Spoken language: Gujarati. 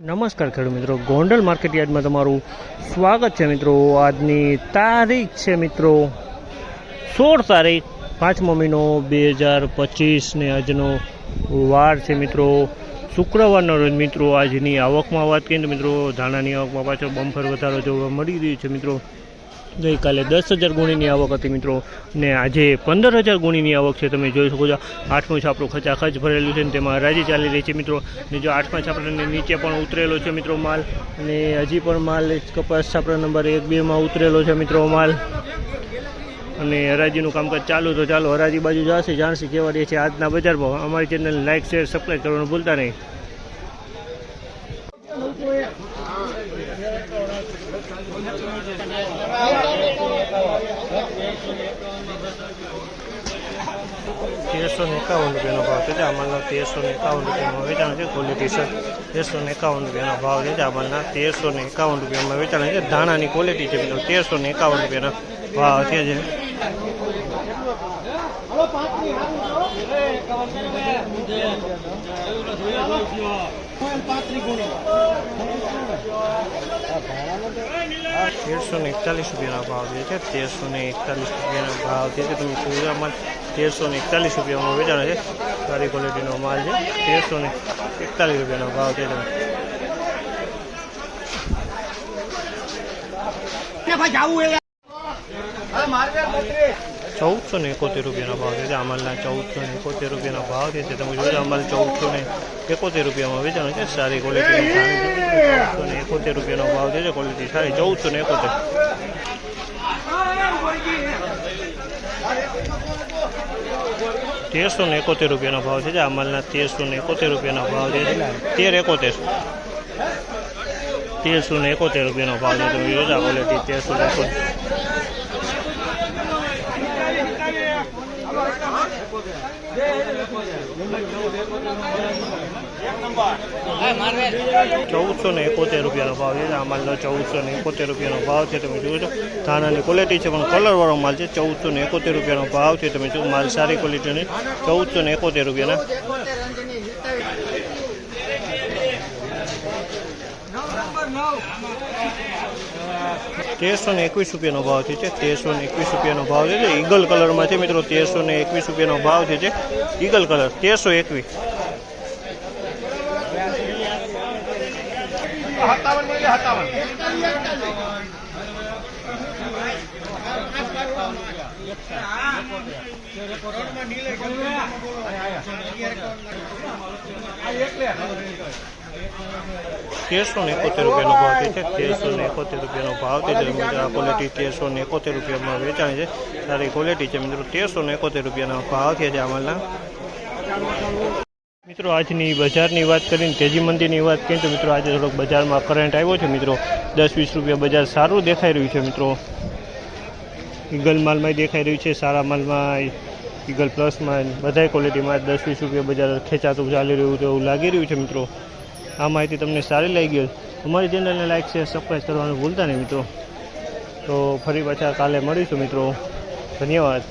નમસ્કાર ખેડૂત મિત્રો. ગોંડલ માર્કેટ યાર્ડમાં તમારું સ્વાગત છે મિત્રો. આજની તારીખ છે મિત્રો સોળ તારીખ, પાંચમો મહિનો બે હજાર પચીસને આજનો વાર છે મિત્રો. શુક્રવારનો રોજ મિત્રો આજની આવકમાં વાત કરીએ તો મિત્રો ધાણાની આવકમાં પાછો બમ્ફર વધારો જોવા મળી રહ્યો છે મિત્રો. ગઈકાલે દસ હજાર ગુણીની આવક હતી મિત્રો. ને આજે પંદર હજાર ગુણીની આવક છે, તમે જોઈ શકો છો. આઠમું છાપરું ખચાખચ ભરેલું છે ને તેમાં હરાજી ચાલી રહી છે મિત્રો. ને જો આઠમા છાપરાને નીચે પણ ઉતરેલો છે મિત્રો માલ. અને હજી પણ માલ કપાસ છાપરા નંબર એક બેમાં ઉતરેલો છે મિત્રો માલ. અને હરાજીનું કામકાજ ચાલુ તો ચાલો હરાજી બાજુ જશે. જાણસી કેવા રહે છે આજના બજાર ભાવ. અમારી ચેનલ લાઇક શેર સબસ્ક્રાઈબ કરવાનું ભૂલતા નહીં. તેરસો ને એકાવન રૂપિયાનો ભાવ છે. અમારના તેરસો ને એકાવન રૂપિયામાં વેચાણ છે. ક્વોલિટી છે. તેરસો ને એકાવન રૂપિયાનો ભાવ છે. અમારના તેરસો ને એકાવન રૂપિયામાં વેચાણ છે. ધાણાની ક્વોલિટી છે મિત્રો. તેરસો ને એકાવન રૂપિયાના ભાવ છે જે. તેરસો ને એકતાલીસ રૂપિયાનો ભાવ જે છે તેરસો ને એકતાલીસ રૂપિયાનો ભાવ જે છે તમે સુરતમાં તેરસો ને એકતાલીસ રૂપિયામાં વેચાણ છે સારી ક્વોલિટીનો માલ છે તેરસો ને એકતાલીસ રૂપિયાનો ભાવ છે તમે ચૌદસો ને એકોતેર રૂપિયાનો ભાવ છે. અમલના ચૌદસો ને એકોતેર રૂપિયાનો ભાવ છે. તમે જોયું અમલ ચૌદસો ને એકોતેર રૂપિયામાં વેચાણ છે. સારી ક્વોલિટી ચૌદસો ને એકોતેર રૂપિયાનો ભાવ છે. ક્વોલિટી સારી. ચૌદસો ને એકોતેર. તેરસો ને એકોતેર રૂપિયાનો ભાવ છે. અમલના તેરસો ને એકોતેર રૂપિયાનો ભાવ છે. તેર એકોતેર. તેરસો ને એકોતેર રૂપિયાનો ભાવ છે. તમે જોજો ક્વોલિટી તેરસો ને એકોતેર. ચૌદસો ને એકોતેર રૂપિયાનો ભાવ છે. આ માલનો ચૌદસો ને એકોતેર રૂપિયાનો ભાવ છે. તમે છો ધાણાની ક્વોલિટી છે, પણ કલરવાળો માલ છે. ચૌદસો ને એકોતેર રૂપિયાનો ભાવ છે. તમે જો, માલ સારી ક્વોલિટીની ચૌદસો ને એકોતેર રૂપિયાના. તેરસો ને એકવીસ રૂપિયાનો ભાવ છે છે. તેરસો ને એકવીસ રૂપિયાનો ભાવ છે. ઈગલ કલરમાં છે મિત્રો તેરસો ને એકવીસ રૂપિયાનો ભાવ છે. ઈગલ કલર, તેરસો એકવીસ. તેરસો ને એકોતેર રૂપિયાનો ભાવ છે તેરસો ને એકોતેર રૂપિયાનો ભાવ છે જે મુજબ આ ક્વોલિટી તેરસો એકોતેર રૂપિયામાં વેચાણ છે. સારી ક્વોલિટી છે મિત્રો તેરસો ને એકોતેર રૂપિયાનો ભાવ છે જે અમલના મિત્રો, આજની બજારની વાત કરીને, તેજી મંદીની વાત કરીએ તો મિત્રો આજે થોડોક બજારમાં કરંટ આવ્યો છે મિત્રો. દસ વીસ રૂપિયા બજાર સારું દેખાઈ રહ્યું છે મિત્રો. ઈગલ માલમાં દેખાઈ રહ્યું છે, સારા માલમાં ઈગલ પ્લસમાં બધાય ક્વોલિટીમાં દસ વીસ રૂપિયા બજાર ખેંચાતું ચાલી રહ્યું છે એવું લાગી રહ્યું છે મિત્રો. આ માહિતી તમને સારી લાગી હોય અમારી ચેનલને લાઈક, શેર સબસ્ક્રાઈબ કરવાનું ભૂલતા નહીં મિત્રો. તો ફરી પાછા કાલે મળીશું મિત્રો. ધન્યવાદ.